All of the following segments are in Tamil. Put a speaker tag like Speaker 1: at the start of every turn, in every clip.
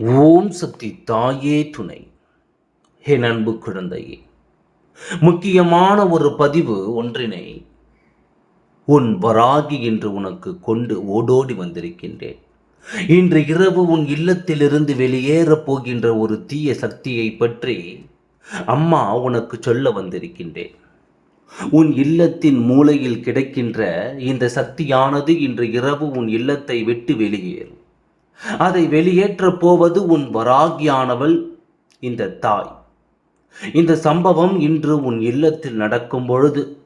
Speaker 1: ஓம் சக்தி தாயே துணை. ஹே நண்பு குழந்தையே முக்கியமான ஒரு பதிவு ஒன்றினை உன் வராகி என்று உனக்கு கொண்டு ஓடோடி வந்திருக்கின்றேன். இன்று இரவு உன் இல்லத்திலிருந்து வெளியேறப் போகின்ற ஒரு தீய சக்தியை பற்றி அம்மா உனக்கு சொல்ல வந்திருக்கின்றேன். உன் இல்லத்தின் மூலையில் கிடைக்கின்ற இந்த சக்தியானது இன்று இரவு உன் இல்லத்தை விட்டு வெளியேறும். அதை வெளியேற்றப் போவது உன் வராகியானவள் இந்த தாய். இந்த சம்பவம் இன்று உன் இல்லத்தில் நடக்கும் பொழுது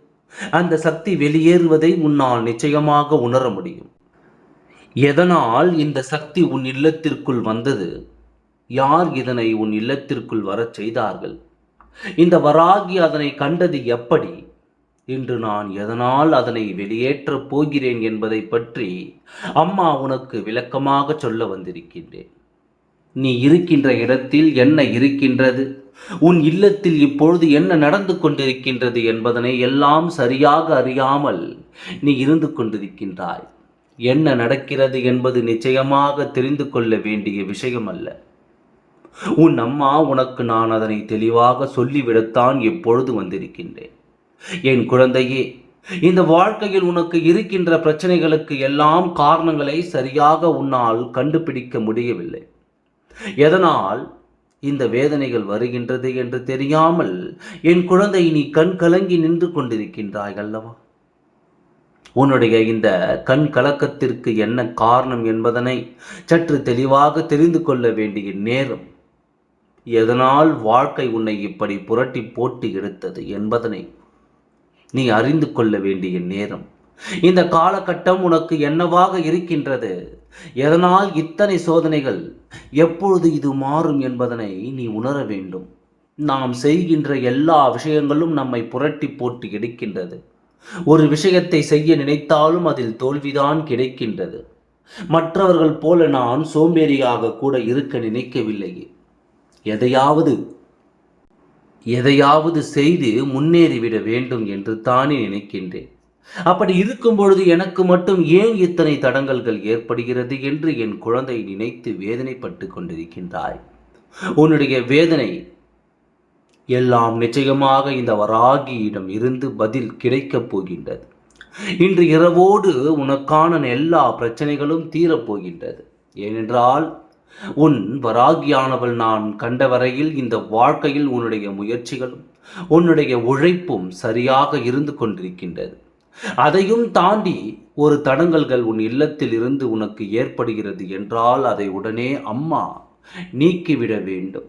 Speaker 1: அந்த சக்தி வெளியேறுவதை உன்னால் நிச்சயமாக உணர முடியும். எதனால் இந்த சக்தி உன் இல்லத்திற்குள் வந்தது? யார் இதனை உன் இல்லத்திற்குள் வரச் செய்தார்கள்? இந்த வராகி அதனை கண்டது எப்படி? இன்று நான் எதனால் அதனை வெளியேற்றப் போகிறேன் என்பதை பற்றி அம்மா உனக்கு விளக்கமாக சொல்ல வந்திருக்கின்றேன். நீ இருக்கின்ற இடத்தில் என்ன இருக்கின்றது? உன் இல்லத்தில் இப்பொழுது என்ன நடந்து கொண்டிருக்கின்றது என்பதனை எல்லாம் சரியாக அறியாமல் நீ இருந்து கொண்டிருக்கின்றாய். என்ன நடக்கிறது என்பது நிச்சயமாக தெரிந்து கொள்ள வேண்டிய விஷயம் அல்ல உன் அம்மா உனக்கு நான் அதனை தெளிவாக சொல்லிவிடத்தான் எப்பொழுது வந்திருக்கின்றேன். என் குழந்தையே இந்த வாழ்க்கையில் உனக்கு இருக்கின்ற பிரச்சனைகளுக்கு எல்லாம் காரணங்களை சரியாக உன்னால் கண்டுபிடிக்க முடியவில்லை. எதனால் இந்த வேதனைகள் வருகின்றது என்று தெரியாமல் என் குழந்தை நீ கண் கலங்கி நின்று கொண்டிருக்கின்றாய் அல்லவா? உன்னுடைய இந்த கண் கலக்கத்திற்கு என்ன காரணம் என்பதனை சற்று தெளிவாக தெரிந்து கொள்ள வேண்டிய நேரம். எதனால் வாழ்க்கை உன்னை இப்படி புரட்டி போட்டு எடுத்தது என்பதனை நீ அறிந்து கொள்ள வேண்டிய நேரம். இந்த காலகட்டம் உனக்கு என்னவாக இருக்கின்றது? எதனால் இத்தனை சோதனைகள்? எப்பொழுது இது மாறும் என்பதனை நீ உணர வேண்டும். நாம் செய்கின்ற எல்லா விஷயங்களும் நம்மை புரட்டி போட்டு எடுக்கின்றது. ஒரு விஷயத்தை செய்ய நினைத்தாலும் அதில் தோல்விதான் கிடைக்கின்றது. மற்றவர்கள் போல நான் சோம்பேறியாக கூட இருக்க நினைக்கவில்லையே. எதையாவது எதையாவது செய்து முன்னேறிவிட வேண்டும் என்று தானே நினைக்கின்றேன். அப்படி இருக்கும் பொழுது எனக்கு மட்டும் ஏன் இத்தனை தடங்கல்கள் ஏற்படுகிறது என்று என் குழந்தை நினைத்து வேதனைப்பட்டு கொண்டிருக்கின்றாய்? உன்னுடைய வேதனை எல்லாம் நிச்சயமாக இந்த வராகியிடம் இருந்து பதில் கிடைக்கப் போகின்றது. இன்று இரவோடு உனக்கான எல்லா பிரச்சனைகளும் தீரப்போகின்றது ஏனென்றால் உன் வராகியானவள் நான் கண்ட வரையில் இந்த வாழ்க்கையில் உன்னுடைய முயற்சிகளும் உன்னுடைய உழைப்பும் சரியாக இருந்து கொண்டிருக்கின்றது. அதையும் தாண்டி ஒரு தடங்கல்கள் உன் இல்லத்தில் இருந்து உனக்கு ஏற்படுகிறது என்றால் அதை உடனே அம்மா நீக்கிவிட வேண்டும்.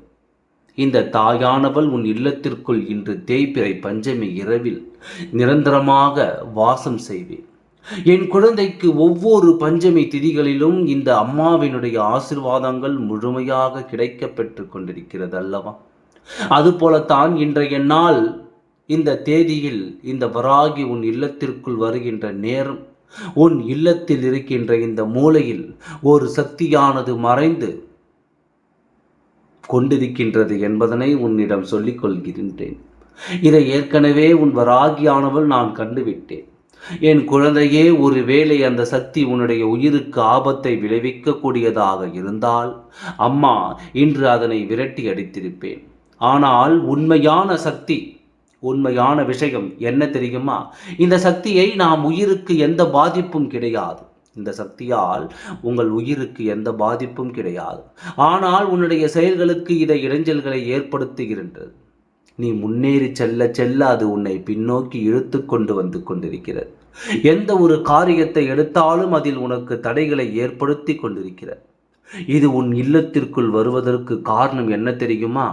Speaker 1: இந்த தாயானவள் உன் இல்லத்திற்குள் இன்று தேய்பிறை பஞ்சமி இரவில் நிரந்தரமாக வாசம் செய்வேன். என் குழந்தைக்கு ஒவ்வொரு பஞ்சமி திதிகளிலும் இந்த அம்மாவினுடைய ஆசிர்வாதங்கள் முழுமையாக கிடைக்க பெற்று கொண்டிருக்கிறது அல்லவா அதுபோலத்தான் இன்றைய நாள் இந்த தேதியில் இந்த வராகி உன் இல்லத்திற்குள் வருகின்ற நேரம் உன் இல்லத்தில் இருக்கின்ற இந்த மூலையில் ஒரு சக்தியானது மறைந்து கொண்டிருக்கின்றது என்பதனை உன்னிடம் சொல்லிக் கொள்கின்றேன் இதை ஏற்கனவே உன் வராகியானவள் நான் கண்டுவிட்டேன். என் குழந்தையே ஒருவேளை அந்த சக்தி உன்னுடைய உயிருக்கு ஆபத்தை விளைவிக்கக்கூடியதாக இருந்தால் அம்மா இன்று அதனை விரட்டி அடித்திருப்பேன். ஆனால் உண்மையான சக்தி உண்மையான விஷயம் என்ன தெரியுமா? இந்த சக்தியை நாம் உயிருக்கு எந்த பாதிப்பும் கிடையாது. இந்த சக்தியால் உங்கள் உயிருக்கு எந்த பாதிப்பும் கிடையாது. ஆனால் உன்னுடைய செயல்களுக்கு இதை இடைஞ்சல்களை ஏற்படுத்துகின்றது. நீ முன்னேறி செல்ல செல்ல அது உன்னை பின்னோக்கி இழுத்து கொண்டு வந்து கொண்டிருக்கிறது. எந்த ஒரு காரியத்தை எடுத்தாலும் அதில் உனக்கு தடைகளை ஏற்படுத்தி கொண்டிருக்கிறது. இது உன் இல்லத்திற்குள் வருவதற்கு காரணம் என்ன தெரியுமா?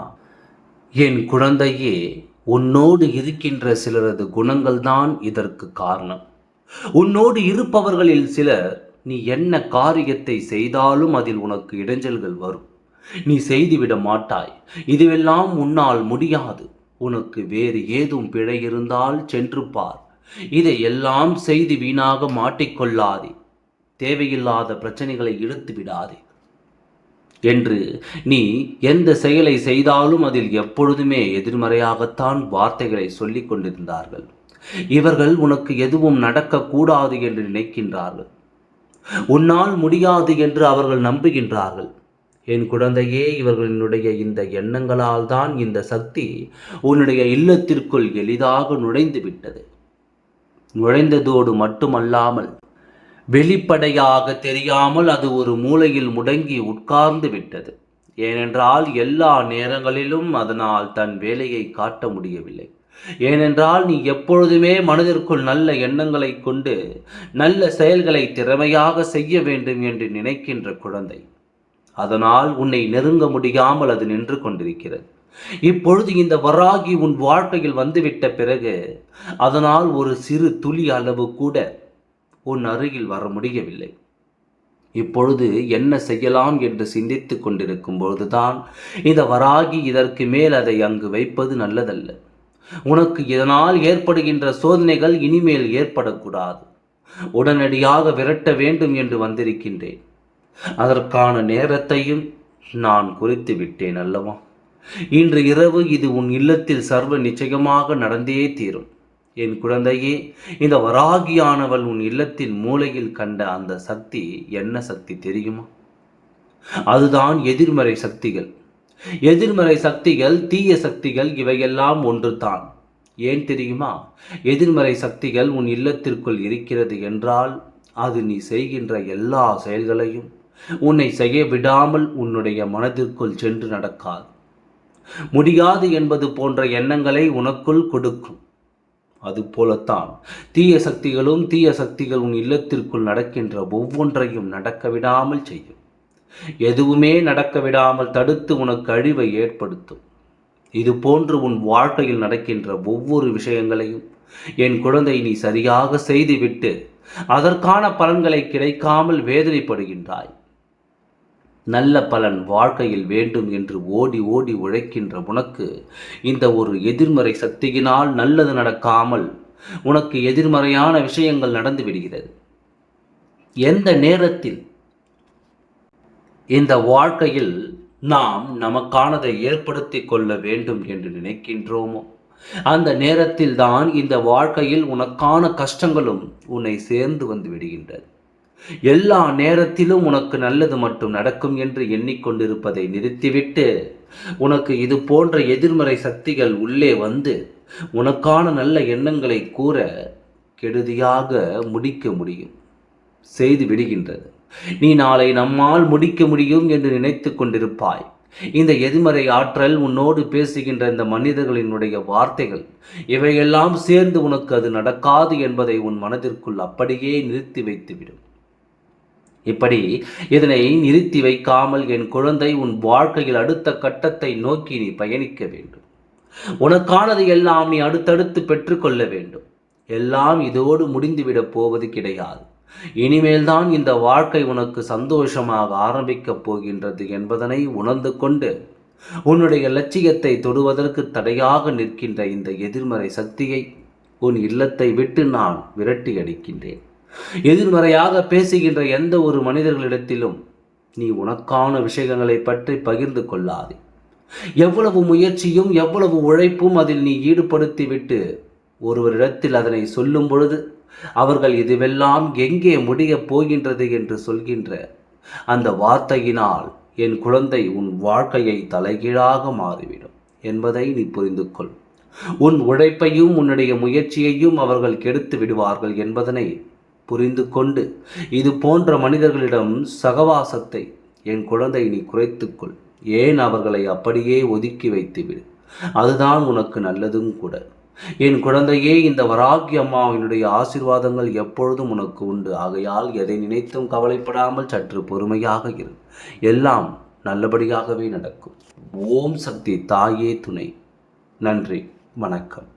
Speaker 1: என் குழந்தையே உன்னோடு இருக்கின்ற சிலரது குணங்கள் தான் இதற்கு காரணம். உன்னோடு இருப்பவர்களில் சிலர் நீ என்ன காரியத்தை செய்தாலும் அதில் உனக்கு இடைஞ்சல்கள் வரும். நீ செய்துவிட மாட்டாய். இதுவெல்லாம் உன்னால் முடியாது. உனக்கு வேறு ஏதும் பிழை இருந்தால் சென்று பார். இதை எல்லாம் செய்து வீணாக மாட்டிக்கொள்ளாதே தேவையில்லாத பிரச்சனைகளை இழுத்து விடாதே. என்று நீ எந்த செயலை செய்தாலும் அதில் எப்பொழுதுமே எதிர்மறையாகத்தான் வார்த்தைகளை சொல்லிக் கொண்டிருந்தார்கள். இவர்கள் உனக்கு எதுவும் நடக்கக்கூடாது என்று நினைக்கின்றார்கள். உன்னால் முடியாது என்று அவர்கள் நம்புகின்றார்கள். என் குழந்தையே இவர்களினுடைய இந்த எண்ணங்களால் தான் இந்த சக்தி உன்னுடைய இல்லத்திற்குள் எளிதாக நுழைந்து விட்டது. நுழைந்ததோடு மட்டுமல்லாமல் வெளிப்படையாக தெரியாமல் அது ஒரு மூலையில் முடங்கி உட்கார்ந்து விட்டது. ஏனென்றால் எல்லா நேரங்களிலும் அதனால் தன் வேலையை காட்ட முடியவில்லை. ஏனென்றால் நீ எப்பொழுதுமே மனதிற்குள் நல்ல எண்ணங்களை கொண்டு நல்ல செயல்களை திறமையாக செய்ய வேண்டும் என்று நினைக்கின்ற குழந்தை. அதனால் உன்னை நெருங்க முடியாமல் அது நின்று கொண்டிருக்கிறது. இப்பொழுது இந்த வராகி உன் வாழ்க்கையில் வந்துவிட்ட பிறகு அதனால் ஒரு சிறு துளி அளவு கூட உன் அருகில் வர முடியவில்லை. இப்பொழுது என்ன செய்யலாம் என்று சிந்தித்து கொண்டிருக்கும் பொழுதுதான் இந்த வராகி இதற்கு மேல் அதை அங்கு வைப்பது நல்லதல்ல. உனக்கு இதனால் ஏற்படுகின்ற சோதனைகள் இனிமேல் ஏற்படக்கூடாது. உடனடியாக விரட்ட வேண்டும் என்று வந்திருக்கின்றேன். அதற்கான நேரத்தையும் நான் குறித்து விட்டேன் அல்லவா? இன்று இரவு இது உன் இல்லத்தில் சர்வ நிச்சயமாக நடந்தே தீரும். என் குழந்தையே இந்த வராகியானவள் உன் இல்லத்தின் மூலையில் கண்ட அந்த சக்தி என்ன சக்தி தெரியுமா? அதுதான் எதிர்மறை சக்திகள். எதிர்மறை சக்திகள் தீய சக்திகள் இவையெல்லாம் ஒன்றுதான். ஏன் தெரியுமா? எதிர்மறை சக்திகள் உன் இல்லத்திற்குள் இருக்கிறது என்றால் அது நீ செய்கின்ற எல்லா செயல்களையும் உன்னை செய்ய விடாமல் உன்னுடைய மனதிற்குள் சென்று நடக்காது. முடியாது என்பது போன்ற எண்ணங்களை உனக்குள் கொடுக்கும். அதுபோலத்தான் தீய சக்திகளும் தீய சக்திகள் உன் இல்லத்திற்குள் நடக்கின்ற ஒவ்வொன்றையும் நடக்க விடாமல் செய்யும். எதுவுமே நடக்க விடாமல் தடுத்து உனக்கு அழிவை ஏற்படுத்தும். இது போன்று உன் வாழ்க்கையில் நடக்கின்ற ஒவ்வொரு விஷயங்களையும் என் குழந்தை நீ சரியாக செய்துவிட்டு அதற்கான பலன்களை கிடைக்காமல் வேதனைப்படுகின்றாய். நல்ல பலன் வாழ்க்கையில் வேண்டும் என்று ஓடி ஓடி உழைக்கின்ற உனக்கு இந்த ஒரு எதிர்மறை சக்தியினால் நல்லது நடக்காமல் உனக்கு எதிர்மறையான விஷயங்கள் நடந்து விடுகிறது. எந்த நேரத்தில் இந்த வாழ்க்கையில் நாம் நமக்கானதை ஏற்படுத்தி கொள்ள வேண்டும் என்று நினைக்கின்றோமோ? அந்த நேரத்தில் தான் இந்த வாழ்க்கையில் உனக்கான கஷ்டங்களும் உன்னை சேர்ந்து வந்து விடுகின்றது. எல்லா நேரத்திலும் உனக்கு நல்லது மட்டும் நடக்கும் என்று எண்ணிக்கொண்டிருப்பதை நிறுத்திவிட்டு உனக்கு இது போன்ற எதிர்மறை சக்திகள் உள்ளே வந்து உனக்கான நல்ல எண்ணங்களை கூற கெடுதியாக முடிக்க முடியும். செய்து விடுகின்றது. நீ நாளை நம்மால் முடிக்க முடியும் என்று நினைத்து கொண்டிருப்பாய். இந்த எதிர்மறை ஆற்றல் உன்னோடு பேசுகின்ற இந்த மனிதர்களினுடைய வார்த்தைகள் இவையெல்லாம் சேர்ந்து உனக்கு அது நடக்காது என்பதை உன் மனதிற்குள் அப்படியே நிறுத்தி வைத்துவிடும். இப்படி இதனை நிறுத்தி வைக்காமல் என் குழந்தை உன் வாழ்க்கையில் அடுத்த கட்டத்தை நோக்கி நீ பயணிக்க வேண்டும். உனக்கானது எல்லாம் நீ அடுத்தடுத்து பெற்றுக்கொள்ள வேண்டும். எல்லாம் இதோடு முடிந்துவிடப் போவது கிடையாது. இனிமேல்தான் இந்த வாழ்க்கை உனக்கு சந்தோஷமாக ஆரம்பிக்கப் போகின்றது என்பதனை உணர்ந்து கொண்டு உன்னுடைய லட்சியத்தை தொடுவதற்கு தடையாக நிற்கின்ற இந்த எதிர்மறை சக்தியை உன் இல்லத்தை விட்டு நான் விரட்டி அடிக்கின்றேன். எதிர்மறையாக பேசுகின்ற எந்த ஒரு மனிதர்களிடத்திலும் நீ உனக்கான விஷயங்களை பற்றி பகிர்ந்து கொள்ளாதே. எவ்வளவு முயற்சியும் எவ்வளவு உழைப்பும் அதில் நீ ஈடுபடுத்திவிட்டு ஒருவரிடத்தில் அதனை சொல்லும் பொழுது அவர்கள் இதுவெல்லாம் எங்கே முடியப் போகின்றது என்று சொல்கின்ற அந்த வார்த்தையினால் என் குழந்தை உன் வாழ்க்கையை தலைகீழாக மாறிவிடும் என்பதை நீ புரிந்து கொள். உன் உழைப்பையும் உன்னுடைய முயற்சியையும் அவர்கள் கெடுத்து விடுவார்கள் என்பதனை புரிந்து கொண்டு இது போன்ற மனிதர்களிடம் சகவாசத்தை என் குழந்தை நீ குறைத்துக்கொள். ஏன் அவர்களை அப்படியே ஒதுக்கி வைத்துவிடு? அதுதான் உனக்கு நல்லதும் கூட. என் குழந்தையே இந்த வராகி அம்மாவினுடைய ஆசிர்வாதங்கள் எப்பொழுதும் உனக்கு உண்டு. ஆகையால் எதை நினைத்தும் கவலைப்படாமல் சற்று பொறுமையாக இரு. எல்லாம் நல்லபடியாகவே நடக்கும். ஓம் சக்தி தாயே துணை. நன்றி. வணக்கம்.